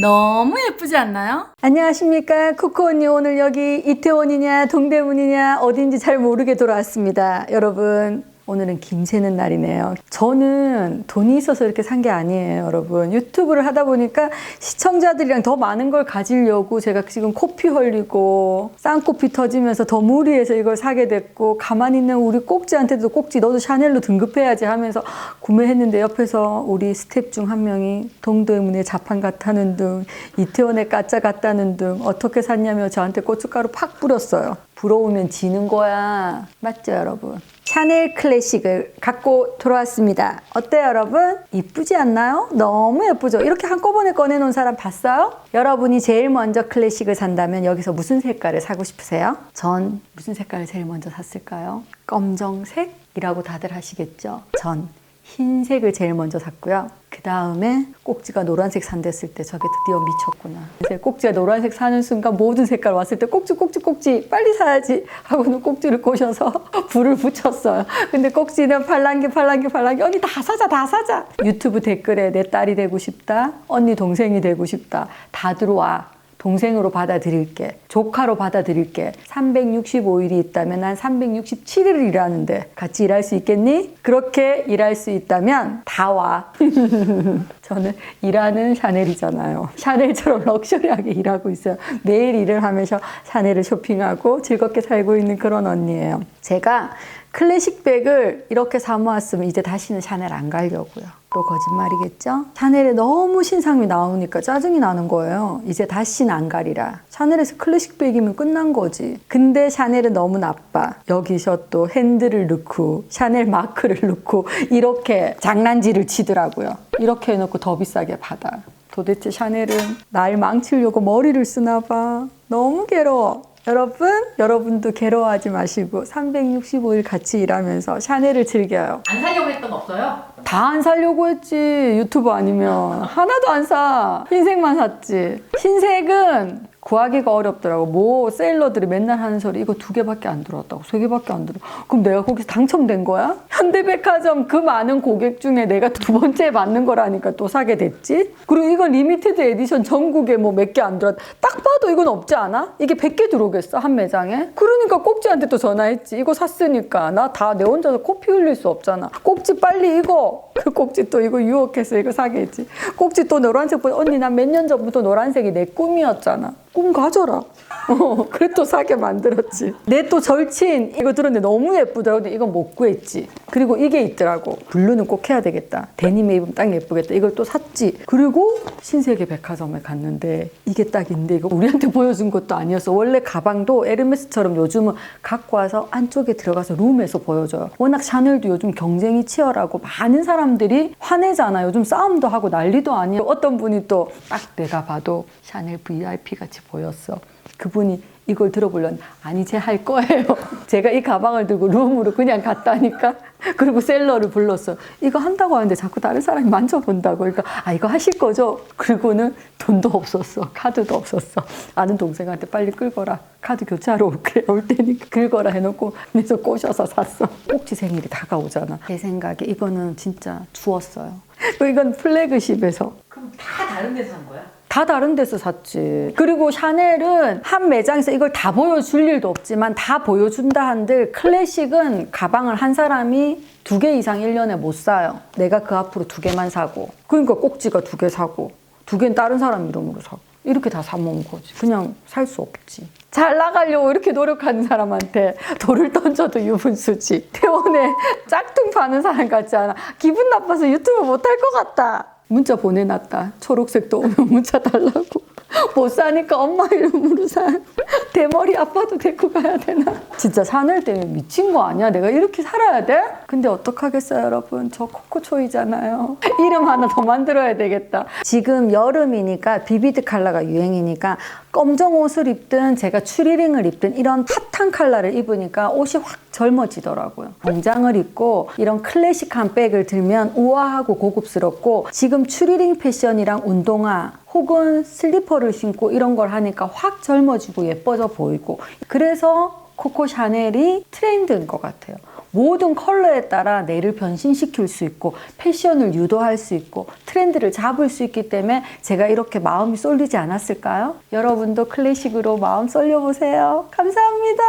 너무 예쁘지 않나요? 안녕하십니까. 코코 언니 오늘 여기 이태원이냐 동대문이냐 어딘지 잘 모르게 돌아왔습니다. 여러분. 오늘은 김 새는 날이네요. 저는 돈이 있어서 이렇게 산 게 아니에요, 여러분. 유튜브를 하다 보니까 시청자들이랑 더 많은 걸 가지려고 제가 지금 코피 흘리고 쌍코피 터지면서 더 무리해서 이걸 사게 됐고 가만히 있는 우리 꼭지한테도 꼭지 너도 샤넬로 등급해야지 하면서 구매했는데 옆에서 우리 스텝 중 한 명이 동대문에 자판 같다는 등 이태원에 까짜 같다는 등 어떻게 샀냐며 저한테 고춧가루 팍 뿌렸어요. 부러우면 지는 거야. 맞죠, 여러분? 샤넬 클래식을 갖고 돌아왔습니다. 어때요, 여러분? 이쁘지 않나요? 너무 예쁘죠? 이렇게 한꺼번에 꺼내놓은 사람 봤어요? 여러분이 제일 먼저 클래식을 산다면 여기서 무슨 색깔을 사고 싶으세요? 전 무슨 색깔을 제일 먼저 샀을까요? 검정색이라고 다들 하시겠죠? 전 흰색을 제일 먼저 샀고요. 그 다음에 꼭지가 노란색 산댔을 때 저게 드디어 미쳤구나. 이제 꼭지가 노란색 사는 순간 모든 색깔 왔을 때 꼭지 꼭지 꼭지 빨리 사야지 하고는 꼭지를 꼬셔서 불을 붙였어요. 근데 꼭지는 팔랑기 팔랑기 팔랑기 언니 다 사자 다 사자. 유튜브 댓글에 내 딸이 되고 싶다. 언니 동생이 되고 싶다. 다 들어와. 동생으로 받아들일게. 조카로 받아들일게. 365일이 있다면 난 367일을 일하는데 같이 일할 수 있겠니? 그렇게 일할 수 있다면 다 와. 저는 일하는 샤넬이잖아요. 샤넬처럼 럭셔리하게 일하고 있어요. 매일 일을 하면서 샤넬을 쇼핑하고 즐겁게 살고 있는 그런 언니예요. 제가 클래식 백을 이렇게 사 모았으면 이제 다시는 샤넬 안 가려고요. 또 거짓말이겠죠? 샤넬에 너무 신상이 나오니까 짜증이 나는 거예요. 이제 다시는 안 가리라. 샤넬에서 클래식 백이면 끝난 거지. 근데 샤넬은 너무 나빠. 여기서 또 핸들을 넣고 샤넬 마크를 넣고 이렇게 장난질을 치더라고요. 이렇게 해놓고 더 비싸게 받아. 도대체 샤넬은 날 망치려고 머리를 쓰나 봐. 너무 괴로워. 여러분, 여러분도 괴로워하지 마시고 365일 같이 일하면서 샤넬을 즐겨요. 안 사려고 했던 거 없어요? 다안 사려고 했지. 유튜브 아니면. 하나도 안 사. 흰색만 샀지. 흰색은 구하기가 어렵더라고. 뭐 셀러들이 맨날 하는 소리 이거 두 개밖에 안 들어왔다고. 세 개밖에 안 들어. 그럼 내가 거기서 당첨된 거야? 현대백화점 그 많은 고객 중에 내가 두 번째 받는 거라니까 또 사게 됐지. 그리고 이건 리미티드 에디션 전국에 뭐 몇 개 안 들어왔. 딱 봐도 이건 없지 않아? 이게 100개 들어오겠어 한 매장에? 그러니까 꼭지한테 또 전화했지. 이거 샀으니까 나 다 내 혼자서 코피 흘릴 수 없잖아. 꼭지 빨리 이거. 그 꼭지 또 이거 유혹해서 이거 사겠지. 꼭지 또 노란색 보여. 언니 난몇년 전부터 노란색이 내 꿈이었잖아. 꿈 가져라. 어, 그래 또 사게 만들었지. 내 또 절친 이거 들었는데 너무 예쁘더라고. 근데 이건 못 구했지. 그리고 이게 있더라고. 블루는 꼭 해야 되겠다. 데님에 입으면 딱 예쁘겠다. 이걸 또 샀지. 그리고 신세계 백화점에 갔는데 이게 딱 있는데 이거 우리한테 보여준 것도 아니었어. 원래 가방도 에르메스처럼 요즘은 갖고 와서 안쪽에 들어가서 룸에서 보여줘요. 워낙 샤넬도 요즘 경쟁이 치열하고 많은 사람들이 화내잖아. 요즘 싸움도 하고 난리도 아니에요. 어떤 분이 또 딱 내가 봐도 샤넬 VIP 같이 보였어. 그분이 이걸 들어보려니 아니 제 할 거예요. 제가 이 가방을 들고 룸으로 그냥 갔다니까. 그리고 셀러를 불렀어. 이거 한다고 하는데 자꾸 다른 사람이 만져본다고. 그러니까 아 이거 하실 거죠? 그리고는 돈도 없었어. 카드도 없었어. 아는 동생한테 빨리 끌거라. 카드 교체하러 올게 올 테니까 긁어라 해놓고 그래서 꼬셔서 샀어. 꼭지 생일이 다가오잖아. 제 생각에 이거는 진짜 주웠어요. 이건 플래그십에서 다 다른 데서 산 거야? 다 다른 데서 샀지. 그리고 샤넬은 한 매장에서 이걸 다 보여줄 일도 없지만 다 보여준다 한들 클래식은 가방을 한 사람이 두 개 이상 1년에 못 사요. 내가 그 앞으로 두 개만 사고. 그러니까 꼭지가 두 개 사고. 두 개는 다른 사람 이름으로 사고. 이렇게 다 사먹은 거지. 그냥 살 수 없지. 잘 나가려고 이렇게 노력하는 사람한테 돌을 던져도 유분수지. 태원에 짝퉁 파는 사람 같지 않아. 기분 나빠서 유튜브 못할 것 같다. 문자 보내놨다. 초록색도 오면 문자 달라고. 못 사니까 엄마 이름으로 사. 대머리 아빠도 데리고 가야 되나? 진짜 샤넬 때문에 미친 거 아니야? 내가 이렇게 살아야 돼? 근데 어떡하겠어요, 여러분. 저 코코초이잖아요. 이름 하나 더 만들어야 되겠다. 지금 여름이니까 비비드 컬러가 유행이니까 검정 옷을 입든 제가 추리링을 입든 이런 핫한 컬러를 입으니까 옷이 확 젊어지더라고요. 정장을 입고 이런 클래식한 백을 들면 우아하고 고급스럽고 지금 추리링 패션이랑 운동화 혹은 슬리퍼를 신고 이런 걸 하니까 확 젊어지고 예뻐져 보이고 그래서 코코 샤넬이 트렌드인 것 같아요. 모든 컬러에 따라 내를 변신시킬 수 있고 패션을 유도할 수 있고 트렌드를 잡을 수 있기 때문에 제가 이렇게 마음이 쏠리지 않았을까요? 여러분도 클래식으로 마음 쏠려보세요. 감사합니다.